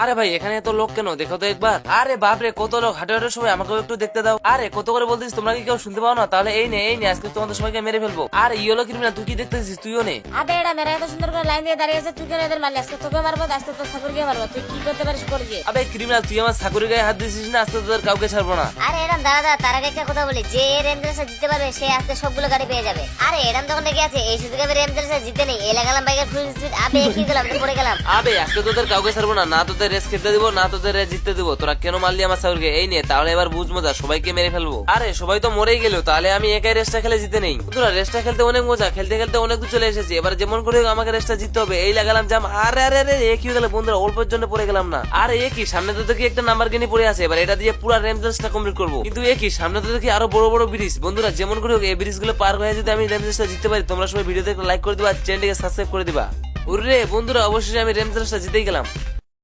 আরে ভাই এখানে এত লোক কেন? দেখো তো একবার। আরে বাপরে কত লোক হাঁটে হাঁটার সময় আমাকেও একটু দেখতে দাও। আরে কত করে বলতিস? তোমরা কি কেউ শুনতে পাও না? তাহলে এই নে এই নে আজকে তোমাদের সবাইকে মেরে ফেলব। আরে ইয়েলো ক্রিমিনাল তুই কি দেখতেছিস? তুইও নে। আবে এটা মেরা এত সুন্দর করে লাইন দিয়ে দাঁড়িয়ে আছে তুই কেন এদের মারলি? আজকে তোকে মারবো আজকে তোর ঠাকুরকে মারবো। তুই কি করতে পারিস কর গিয়ে। আবে ক্রিমিনাল তুই আমার সাকুরি গায়ে হাত দিছিস না আজকে তোদের কাউকে ছাড়বো না। আরে এরম দাদা দাদা তার আগে একটা কথা বলি। যে রেঞ্জার্সে জিততে পারবে সে আজকে সবগুলো গাড়ি পেয়ে যাবে। আরে এরম তখন লেগে আছে এই সুযোগে আমি রেঞ্জার্সে জিতে নেই। এ লাগালাম বাইকের ফুল স্পিড আবে কি আমি পড়ে গেলাম? আবে আজকে তোদের কাউকে ছাড়বো না না তোদের রেস খেলতে দিব, না তোদের রেস জিততে দিব। তোরা কেন মারলি আমার সাকুরকে এই নে, তাহলে এবার বুঝ মজা, সবাইকে মেরে ফেলব। আরে, সবাই তো মরেই গেল, তাহলে আমি একাই রেসটা খেলে জিতে নেই। তোরা রেসটা খেলতে অনেক মজা, খেলতে খেলতে অনেক দূর চলে এসেছি। এবার যেমন করে আমাকে রেসটা জিততে হবে, এই লাগালাম জাম। আরে আরে আরে, এ কি গেল? বন্ধুরা, অল্পের জন্য পড়ে গেলাম না। আরে, এ কি? সামনে তো দেখি একটা নাম্বার গেনি পড়ে আছে। এবার এটা দিয়ে পুরো রেঞ্জার্সটা কমপ্লিট করব। কিন্তু এ কি? সামনে তো দেখি আরও বড় বড় ব্রিজ বন্ধুরা, যেমন করে হোক, এই ব্রিজগুলো পার হয়ে যদি আমি রেঞ্জার্সটা জিততে পারি, তোমরা সবাই ভিডিওতে একটা লাইক করে দিবা চ্যানেলটিকে সাবস্ক্রাইব করে দিবা। উরে বন্ধুরা অবশ্যই আমি রেঞ্জার্সটা জিতেই গেলাম।